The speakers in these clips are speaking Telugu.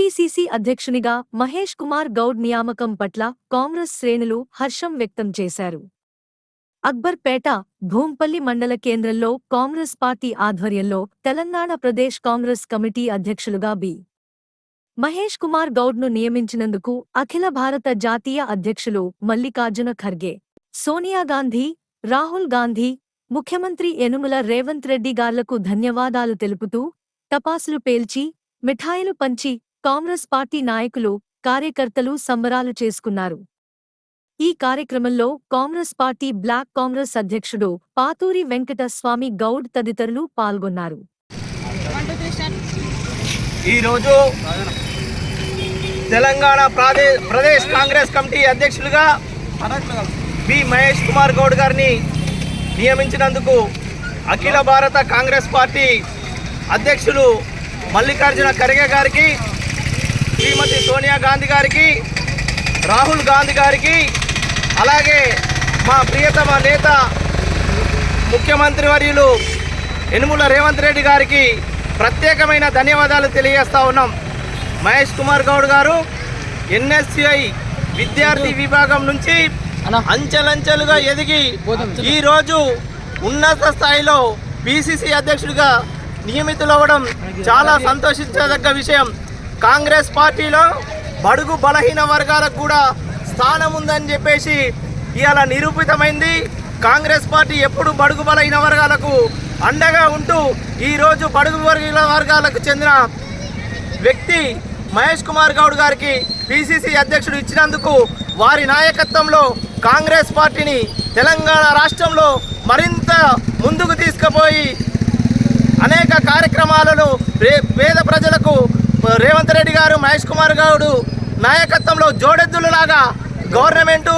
టీపీసీసీ అధ్యక్షునిగా మహేష్ కుమార్ గౌడ్ నియామకం పట్ల కాంగ్రెస్ శ్రేణులు హర్షం వ్యక్తం చేశారు. అక్బర్పేట భూంపల్లి మండల కేంద్రంలో కాంగ్రెస్ పార్టీ ఆధ్వర్యంలో తెలంగాణ ప్రదేశ్ కాంగ్రెస్ కమిటీ అధ్యక్షులుగా బి. మహేష్ కుమార్ గౌడ్ను నియమించినందుకు అఖిల భారత జాతీయ అధ్యక్షులు మల్లికార్జున ఖర్గే సోనియా గాంధీ రాహుల్ గాంధీ ముఖ్యమంత్రి యనుమల రేవంత్ రెడ్డి గార్లకు ధన్యవాదాలు తెలుపుతూ టపాసులు పేల్చి మిఠాయిలు పంచి కాంగ్రెస్ పార్టీ నాయకులు కార్యకర్తలు సంబరాలు చేసుకున్నారు. ఈ కార్యక్రమంలో కాంగ్రెస్ పార్టీ బ్లాక్ కాంగ్రెస్ అధ్యక్షుడు పాతూరి వెంకట స్వామి గౌడ్ తదితరులు పాల్గొన్నారు. ఈరోజు తెలంగాణ ప్రదేశ్ కాంగ్రెస్ కమిటీ అధ్యక్షులుగా బి మహేష్ కుమార్ గౌడ్ గారిని నియమించినందుకు అఖిల భారత కాంగ్రెస్ పార్టీ అధ్యక్షులు మల్లికార్జున ఖర్గే గారికి శ్రీమతి సోనియా గాంధీ గారికి రాహుల్ గాంధీ గారికి అలాగే మా ప్రియతమ నేత ముఖ్యమంత్రి వర్యులు యనుమల రేవంత్ రెడ్డి గారికి ప్రత్యేకమైన ధన్యవాదాలు తెలియజేస్తా ఉన్నాం. మహేష్ కుమార్ గౌడ్ గారు ఎన్ఎస్సిఐ విద్యార్థి విభాగం నుంచి అంచెలంచెలుగా ఎదిగి ఈరోజు ఉన్నత స్థాయిలో పిసిసి అధ్యక్షుడిగా నియమితులవ్వడం చాలా సంతోషించదగ్గ విషయం. కాంగ్రెస్ పార్టీలో బడుగు బలహీన వర్గాలకు కూడా స్థానం ఉందని చెప్పేసి ఇవాళ నిరూపితమైంది. కాంగ్రెస్ పార్టీ ఎప్పుడు బడుగు బలహీన వర్గాలకు అండగా ఉంటూ ఈరోజు బడుగు వర్గీల వర్గాలకు చెందిన వ్యక్తి మహేష్ కుమార్ గౌడ్ గారికి పిసిసి అధ్యక్షుడు ఇచ్చినందుకు వారి నాయకత్వంలో కాంగ్రెస్ పార్టీని తెలంగాణ రాష్ట్రంలో మరింత ముందుకు తీసుకుపోయి అనేక కార్యక్రమాలను పేద ప్రజలకు రేవంత్ రెడ్డి గారు మహేష్ కుమార్ గౌడ్ నాయకత్వంలో జోడెద్దులలాగా గవర్నమెంటు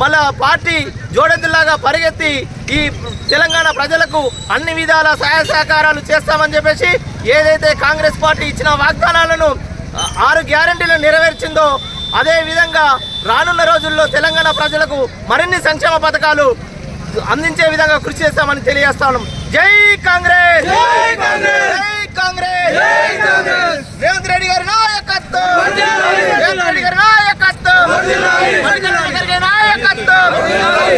మళ్ళా పార్టీ జోడెద్దులాగా పరిగెత్తి ఈ తెలంగాణ ప్రజలకు అన్ని విధాల సహాయ సహకారాలు చేస్తామని చెప్పేసి ఏదైతే కాంగ్రెస్ పార్టీ ఇచ్చిన వాగ్దానాలను ఆరు గ్యారంటీలు నెరవేర్చిందో అదే విధంగా రానున్న రోజుల్లో తెలంగాణ ప్రజలకు మరిన్ని సంక్షేమ పథకాలు అందించే విధంగా కృషి చేస్తామని తెలియజేస్తా ఉన్నాం. జై కాంగ్రెస్! జై కాంగ్రెస్!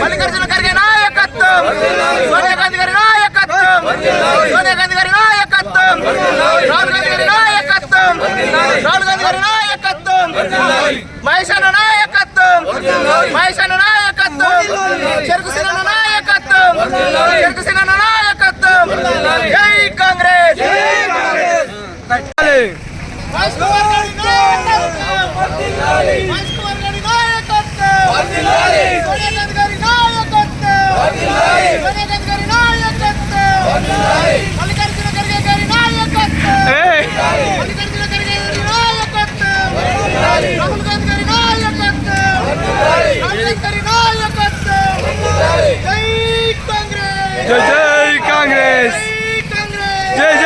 మల్లికార్జున ఖర్గే నాయకత్వం సోనియా గాంధీ గారి నాయకత్వం సోనియా గాంధీ గారి నాయకత్వం రాహుల్ గాంధీ గారి నాయకత్వం రాహుల్ గాంధీ గారి నాయకత్వం మహేష్ అన్న నాయకత్వం మహేష్ అన్న నాయకత్వం చెరుకు సిన నాయకత్వం చెరుకు సిన నాయకత్వం జై కాంగ్రెస్ మహేష్ కుమార్ గారి నాయకత్వం. మహేష్